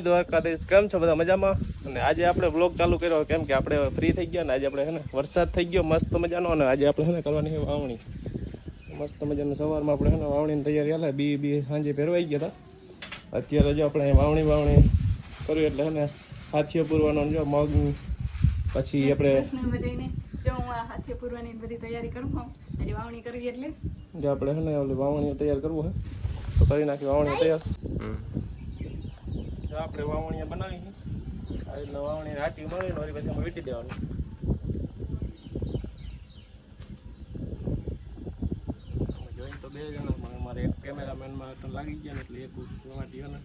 દ્વારકાધીશ. કેમ છો બધા મજામાં? અને આજે આપણે બ્લોગ ચાલુ કર્યો કેમ કે આપણે ફ્રી થઈ ગયા ને આજે આપણે હે ને વરસાદ થઈ ગયો મસ્ત મજાનો અને આજે આપણે હે ને કરવાની છે વાવણી. મસ્ત મજાનું સવારમાં આપણે હે ને વાવણીની તૈયારી હાલે બી બી સાંજે ફેરવાઈ ગયા હતા. અત્યારે જો આપણે અહીં વાવણી વાવણી કર્યું એટલે હે ને હાથીઓ પૂરવાનો જો મગ પછી આપણે જો હું આ હાથે પૂરવાની બધી તૈયારી કરું આજે વાવણી કરવી એટલે. જો આપણે હે ને ઓલી વાવણીઓ તૈયાર કરવું હે તો કરી નાખી વાવણી તૈયાર. જો આપણે વાવણીએ બનાવી છે. આ રીતના વાવણી રાટી મળીને વળી પછી એમાં વીટી દેવાની. અમે તો બે જણા અમારે એક કેમેરામેનમાં તો લાગી ગયા ને એટલે એક માટી ને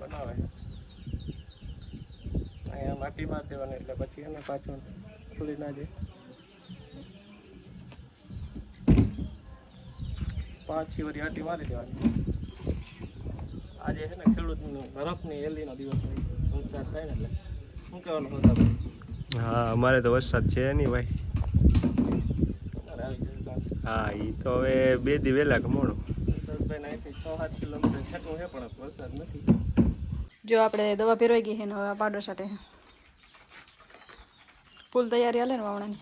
બનાવે. અહીંયા માટી મારી દેવાની એટલે પછી એને પાછું ખુલી ના જાય. પાછી વળી આટી મારી દેવાની. આજે છે ને ખેડૂતની બરફની એલીનો દિવસ હોય. વરસાદ થાય ને એટલે. શું કહેવાનું હતા ભાઈ હા અમારે તો વરસાદ છે નહીં ભાઈ. જશે. હા એ તો હવે બે દી વહેલા કમોડો. જો આપણે દવા ફેરવાઈ ગઈ છે ને હવે પાડો સાથે. ફૂલ તૈયારી હાલે ને વાવણાની.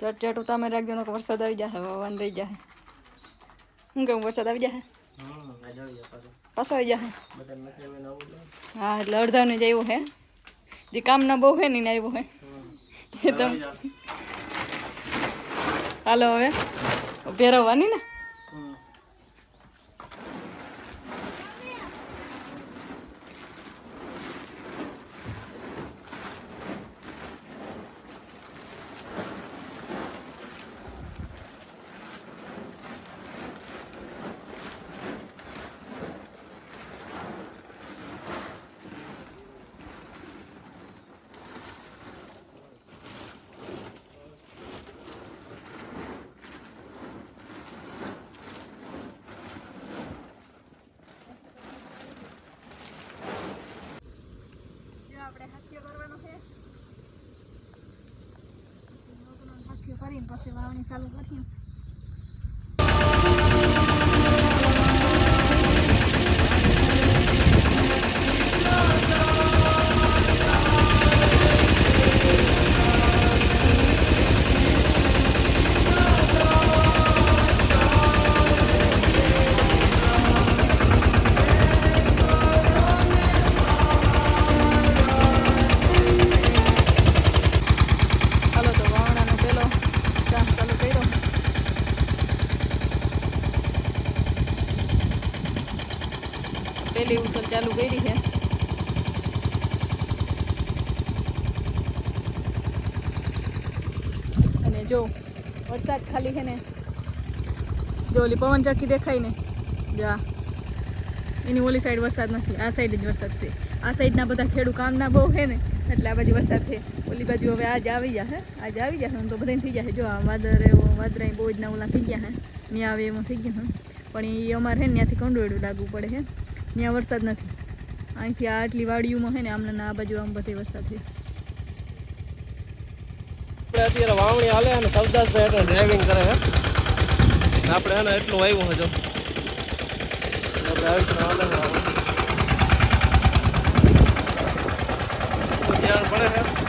ચટ ચટ ઉતામે રાખજો ને વરસાદ આવી જાય વાવણ રહી જાય શું કહું વરસાદ આવી જોઈએ પાછું આવી જાય જોઈએ. હા એટલે અડધાને જ આવ્યો હે. જે કામના બહુ હે ને આવ્યો હે. એ તો હાલો હવે. ભેરવવાની ને હમ. આપણે હાથીઓ કરવાનો છે હાથીઓ કરીને પછી વાવણી ચાલુ કરીએ ચાલો તો વાવણાનો પેલો કામ ચાલુ કર્યો પેલી ઉથલ ચાલુ કરી છે. અને જો, વરસાદ ખાલી છે ને. જો, ઓલી પવન ચક્કી દેખાય ને. જા એની ઓલી સાઈડ વરસાદ નથી, આ સાઈડ જ વરસાદ છે. આ સાઈડના બધા ખેડૂ કામના બહુ છે ને, એટલે આ બાજુ વરસાદ છે. ઓલી બાજુ હવે આજ આવી જશે આજ આવી જશે તો બધા થઈ જશે જો, આ વાદળ એવો વાદળા બહુ જ ના ઓલા થઈ ગયા હે. મેં આવે એમાં થઈ ગયા છે પણ એ અમારે ત્યાંથી કંડોળું લાગવું પડે છે. ત્યાં વરસાદ નથી. અહીંથી આટલી વાડીઓમાં છે ને, આમને આ બાજુ આમ બધે વરસાદ છે. આપણે અત્યારે વાવણી હાલે અને સવદાસભાઈ એટલે ડ્રાઇવિંગ કરે છે. આપણે એને એટલું આવ્યું હજો આપણે હાલે પડે છે.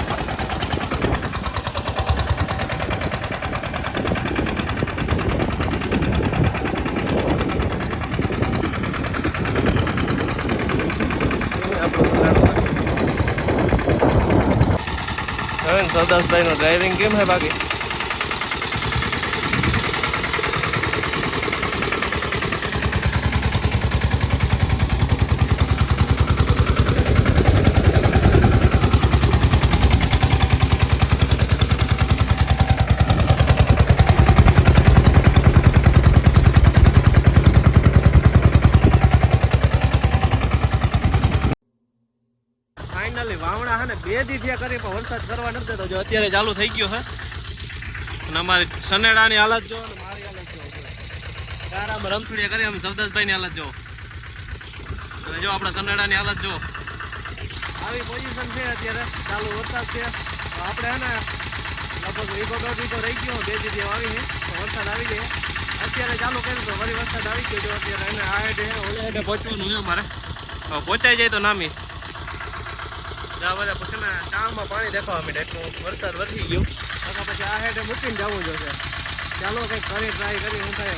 નું ડ્રાઇવિંગ કેમ હે બાકી? ફાઇનલી વાવણા હે ને બે દી થયા કરી, પણ વરસાદ કરવા નથી દેતો. જો અત્યારે ચાલુ થઈ ગયો હે. અને અમારી સનેડાની હાલત જો અને મારી હાલત જો. ગારામાં રમથુડિયા કરી, અમે સવદાસભાઈની હાલત જો. અને જો આપણા સનેડાની હાલત જો. આવી પોઝિશન છે અત્યારે. ચાલુ વરસાદ છે. તો આપણે હે ને લગભગ વીઘો દોઢ વીઘો રહી ગયો. બે આવી છે. તો વરસાદ આવી ગયો. અત્યારે ચાલુ કર્યું તો વળી વરસાદ આવી ગયો. અત્યારે એને આ હેડે ઓલે હેડે પહોંચવાનું છે હવે પહોંચાઈ જાય તો નામી. આ બધા પછી ને પાણી દેખાવા માંડે. એટલું વરસાદ વરસી ગયો. તો પછી આ હેઠે મૂકીને જવું જોશે ચાલો કંઈક કરી ટ્રાય કરી, હું થાય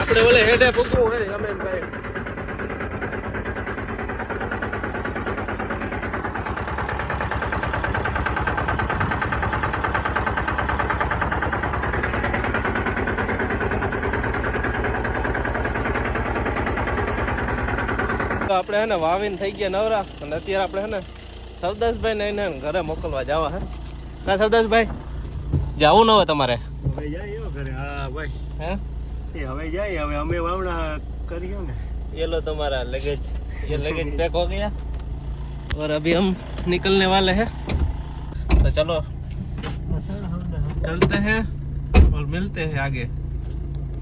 આપણે ઓલે હેઠે પૂકવું હોય, અમે ભાઈ તો આપણે હે ને વાવીને થઈ ગયા નવરા અને અત્યારે આપણે હે ને સવદાસભાઈ ને એને ઘરે મોકલવા જવા હે ના સવદાસભાઈ જવું ન હોય તમારે હવે જાય એવો ઘરે હા ભાઈ હે એ હવે જાય હવે અમે વાવણા કરીએ ને ये लो तुम्हारा लगेज ये लगेज पैक हो गया और अभी हम निकलने वाले हैं तो चलो चलते हैं और मिलते हैं आगे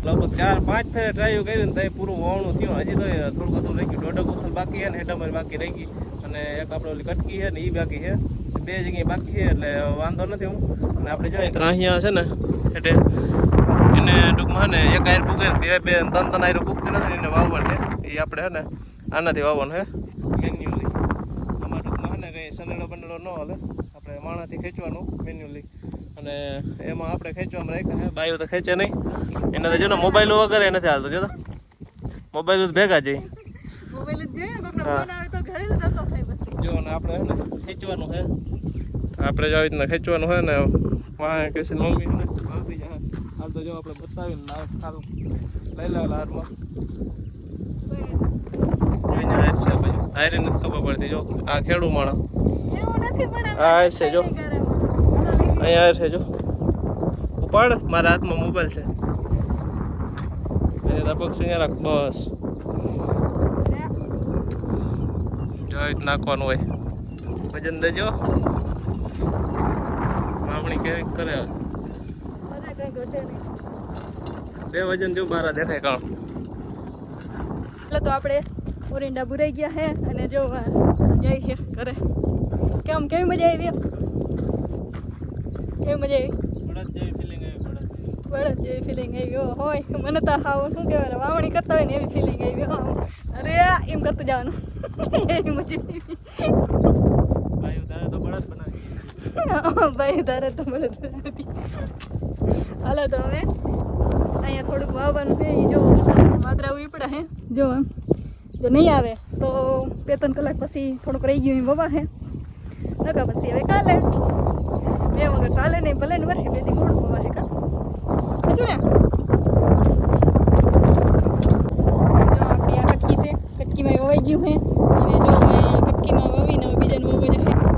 લગભગ ચાર પાંચ ફેરે ટ્રાય કરીને તો પૂરું વાવણું થયું. હજી તો થોડું બધું રહી ગયું. દોઢ ઉથલ બાકી છે ને હેઠામાં બાકી રહી ગઈ. અને એક આપણે ઓલી કટકી છે ને એ બાકી છે. બે જગ્યાએ બાકી છે એટલે વાંધો નથી હું. અને આપણે જોઈએ. ત્રાહિયા છે ને એટલે એને ટૂંકમાં ને એક આયર પૂગે ને બે બે ત્રણ ત્રણ આયર પૂગતી નથી ને એને વાવવાનું છે એ આપણે છે ને આનાથી વાવવાનું છે. મેન્યુઅલી અમારે ટૂંકમાં છે ને કંઈ સનેડો બનેડો ન હાલે. આપણે માણાથી ખેંચવાનું મેન્યુઅલી અને એમાં આપણે ખેંચવામાં રાખ્યા છે. બાયો તો ખેંચે નહીં. એને તો જો ને મોબાઈલ વગર એ નથી હાલતો જો મોબાઈલ તો ભેગા જઈ મોબાઈલ જ ને આપણે ખેંચવાનું છે. આપણે જો આવી રીતના ખેંચવાનું હોય ને વાહ કહેશે મમ્મી ને આવતી જાય. હાલ તો જો આપણે બતાવીને લાવ સારું લઈ લેવાલા હાથમાં. હારે નથી ખબર પડતી જો. આ ખેડૂ માણસ. આ છે જો. અહીંયા છે જો. ઉપાડ, મારા હાથમાં મોબાઈલ છે. એને તો પક્ષ રાખ, બસ. જોઈ નાખવાનું હોય. વજન દેજો. મામણી કેવી કરે બે વજન જો બારા દેખાય કામ એટલે તો આપણે ઓરિંડા ભૂરાઈ ગયા હે, અને જો જઈ છે ઘરે. કેમ, કેવી મજા આવી? કેવી મજા આવી. બળદ જેવી ફિલિંગ આવી હો હોય. મને તો હાવ શું કહેવાય વાવણી કરતા હોય ને એવી ફિલિંગ આવી હો અરે એમ કરતું જવાનું. એવી મજા ભાઈ તારે તો બળદ બનાવી આવી ભાઈ તારે તો બળદ આવી. હાલો તો હવે અહીંયા થોડુંક વાવવાનું છે એ જો માત્રા ઉપડા હે જો જો નહીં આવે તો બે ત્રણ કલાક પછી થોડુંક રહી ગયું વવા હે નકા પછી હવે કાલે. બે વગર કાલે નહીં, ભલે ને વરે બે દી ગોળ પવા કા હજુ ને? આપણી આ કટકી છે. કટકીમાં વવાઈ ગયું છે. એને જો કટકીમાં વવીને બીજાને વવાઈ જશે.